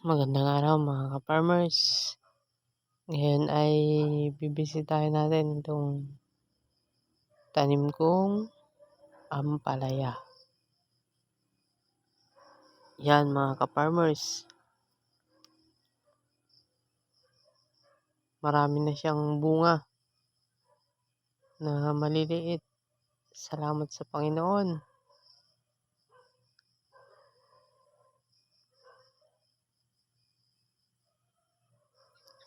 Magandang araw mga ka-farmers. Ngayon ay bibisitahin natin itong tanim kong ampalaya. Yan mga ka-farmers. Marami na siyang bunga na maliliit. Salamat sa Panginoon.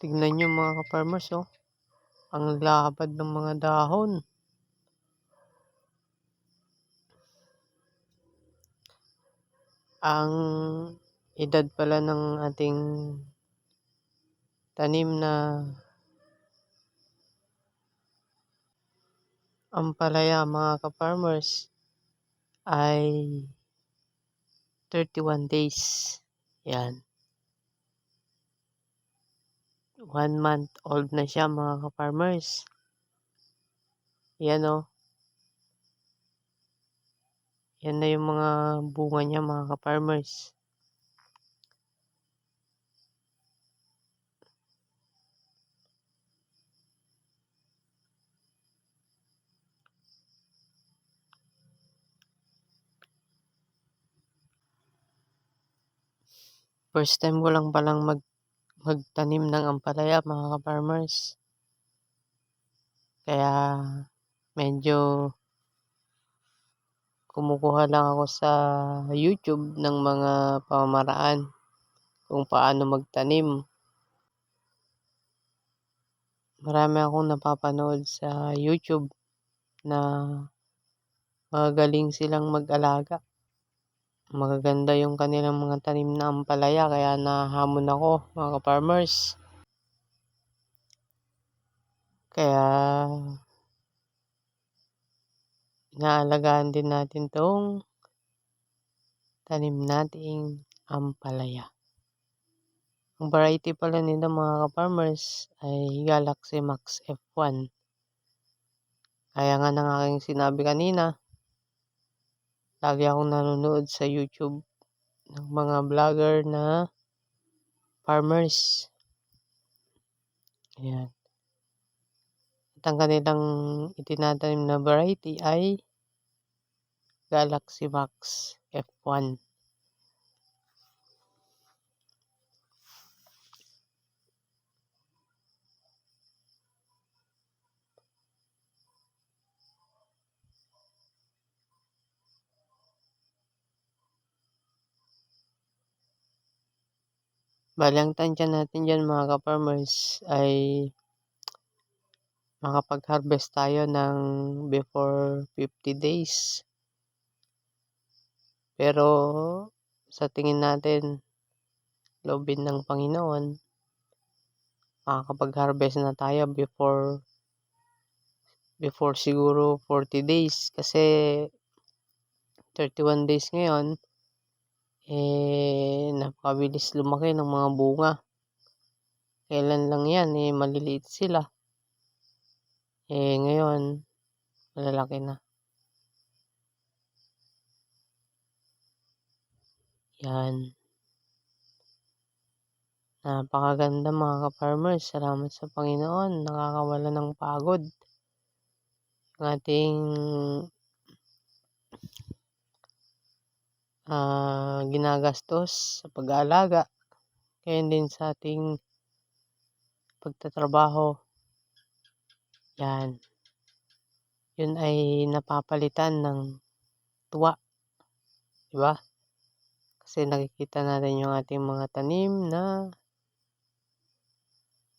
Tignan nyo mga ka-farmers, oh. Ang labad ng mga dahon. Ang edad pala ng ating tanim na ampalaya mga ka-farmers ay 31 days. Yan. One month old na siya mga ka-farmers. Yan o. Oh. Yan na yung mga bunga niya mga ka-farmers. First time ko lang palang mag magtanim ng ampalaya mga ka-farmers. Kaya medyo kumukuha lang ako sa YouTube ng mga pamamaraan kung paano magtanim. Marami akong napapanood sa YouTube na magaling silang mag-alaga. Magaganda yung kanilang mga tanim na ampalaya kaya nahamon ako mga ka-farmers. Kaya inaalagaan din natin tong tanim nating ampalaya. Ang variety pala nila mga ka-farmers ay Galaxy Max F1. Kaya nga ng aking sinabi kanina, Lagi akong nanonood sa YouTube ng mga vlogger na farmers. Ayan. At ang kanilang itinatanim na variety ay Galaxy Max F1. Bali ang tansya natin dyan mga ka-farmers ay makapag-harvest tayo ng before 50 days. Pero sa tingin natin, lobin ng Panginoon, makakapag-harvest na tayo before before siguro 40 days kasi 31 days ngayon eh napakabilis lumaki ng mga bunga. Kailan lang yan eh maliliit sila. Eh ngayon malalaki na. Yan. Napakaganda mga ka-farmers. Salamat sa Panginoon. Nakakawala ng pagod. Ang ating uh, ginagastos sa pag-aalaga, kaya din sa ating pagtatrabaho. Yan. Yun ay napapalitan ng tuwa. Diba? Kasi nakikita natin yung ating mga tanim na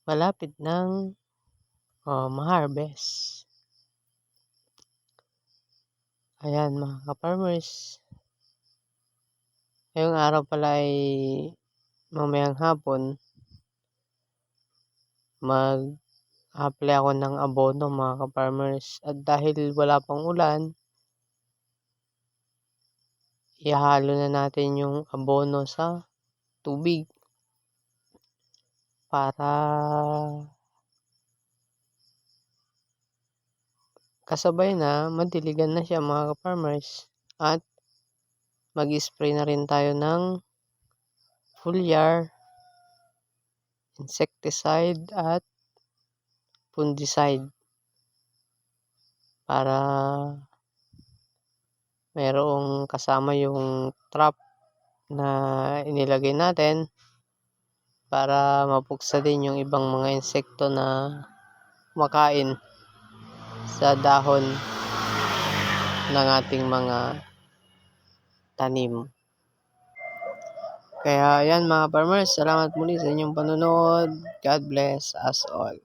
malapit ng oh, ma-harvest. Ayan mga ka-farmers. Ngayong araw pala ay mamayang hapon mag-apply ako ng abono mga ka-farmers. At dahil wala pang ulan, ihalo na natin yung abono sa tubig para kasabay na madiligan na siya mga ka-farmers at mag-spray na rin tayo ng foliar insecticide at fungicide para merong kasama yung trap na inilagay natin para mapuksa din yung ibang mga insekto na kumakain sa dahon ng ating mga tanim. Kaya yan mga farmers, salamat muli sa inyong panonood. God bless us all.